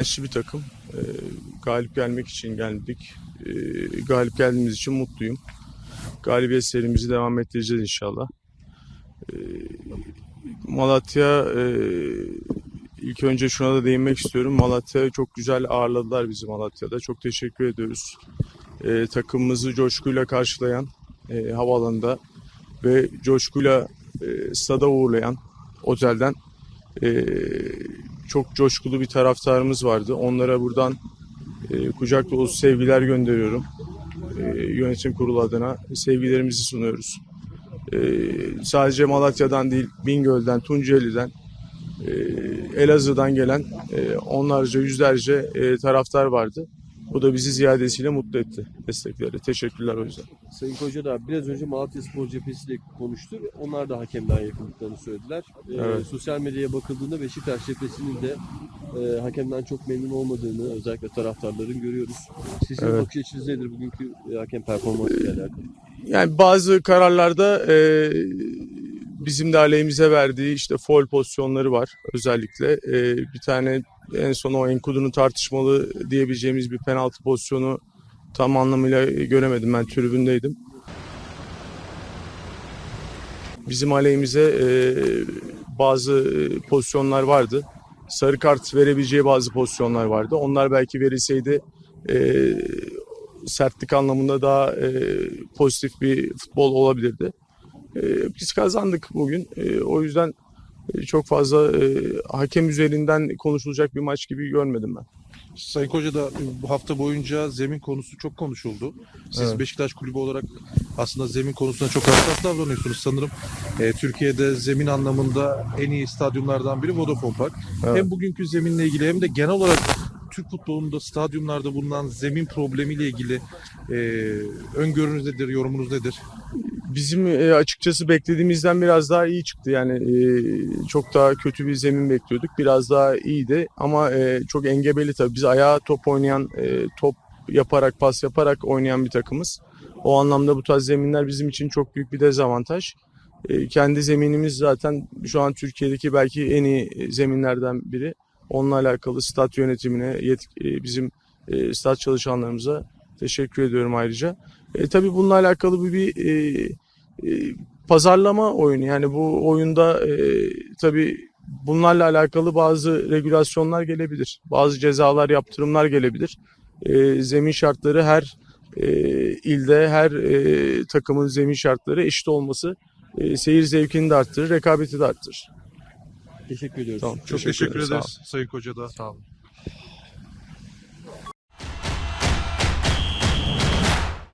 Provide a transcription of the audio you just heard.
Eşli bir takım. Ee, galip gelmek için geldik. Ee, galip geldiğimiz için mutluyum. Galibiyet serimizi devam ettireceğiz inşallah. Ee, Malatya e, ilk önce şuna da değinmek istiyorum. Malatya çok güzel ağırladılar bizi Malatya'da. Çok teşekkür ediyoruz. Ee, takımımızı coşkuyla karşılayan e, havaalanında ve coşkuyla e, stada uğurlayan otelden e, çok coşkulu bir taraftarımız vardı. Onlara buradan e, kucak dolusu sevgiler gönderiyorum. E, yönetim kurulu adına sevgilerimizi sunuyoruz. E, sadece Malatya'dan değil, Bingöl'den, Tunceli'den, e, Elazığ'dan gelen e, onlarca, yüzlerce e, taraftar vardı. Bu da bizi ziyadesiyle mutlu etti destekleri. Teşekkürler o yüzden. Sayın Koca da biraz önce Malatya Spor cephesiyle konuştu. Onlar da hakemden yakınlıklarını söylediler. Ee, Evet. Sosyal medyaya bakıldığında Beşiktaş cephesinin de e, hakemden çok memnun olmadığını özellikle taraftarların görüyoruz. Sizin Evet. bakış açınız nedir bugünkü e, hakem performansıyla alakalı? Yani bazı kararlarda e, bizim de aleyhimize verdiği işte foul pozisyonları var özellikle. E, bir tane en son o Enkudu'nun tartışmalı diyebileceğimiz bir penaltı pozisyonu tam anlamıyla göremedim. Ben tribündeydim. Bizim aleyhimize e, bazı e, pozisyonlar vardı. Sarı kart verebileceği bazı pozisyonlar vardı. Onlar belki verilseydi e, sertlik anlamında daha e, pozitif bir futbol olabilirdi. E, biz kazandık bugün. E, o yüzden çok fazla e, hakem üzerinden konuşulacak bir maç gibi görmedim ben. Sayın Koca da bu hafta boyunca zemin konusu çok konuşuldu. Siz Evet. Beşiktaş Kulübü olarak aslında zemin konusunda çok hassas davranıyorsunuz. Sanırım e, Türkiye'de zemin anlamında en iyi stadyumlardan biri Vodafone Park. Evet. Hem bugünkü zeminle ilgili hem de genel olarak Türk futbolunda stadyumlarda bulunan zemin problemiyle ilgili e, öngörünüz nedir, yorumunuz nedir? Bizim e, açıkçası beklediğimizden biraz daha iyi çıktı. Yani e, çok daha kötü bir zemin bekliyorduk. Biraz daha iyiydi ama e, çok engebeli tabii. Biz ayağa top oynayan, top yaparak, pas yaparak oynayan bir takımız. O anlamda bu tarz zeminler bizim için çok büyük bir dezavantaj. Kendi zeminimiz zaten şu an Türkiye'deki belki en iyi zeminlerden biri. Onunla alakalı stat yönetimine, bizim stat çalışanlarımıza teşekkür ediyorum ayrıca. E, tabii bununla alakalı bir, bir e, e, pazarlama oyunu. Yani bu oyunda e, tabii bunlarla alakalı bazı regülasyonlar gelebilir. Bazı cezalar, yaptırımlar gelebilir. E, zemin şartları her e, ilde, her e, takımın zemin şartları eşit olması e, seyir zevkini de arttırır, rekabeti de arttırır. Teşekkür ediyoruz. Tamam, Çok teşekkür olun. ederiz Sayın Koca da. Sağ olun.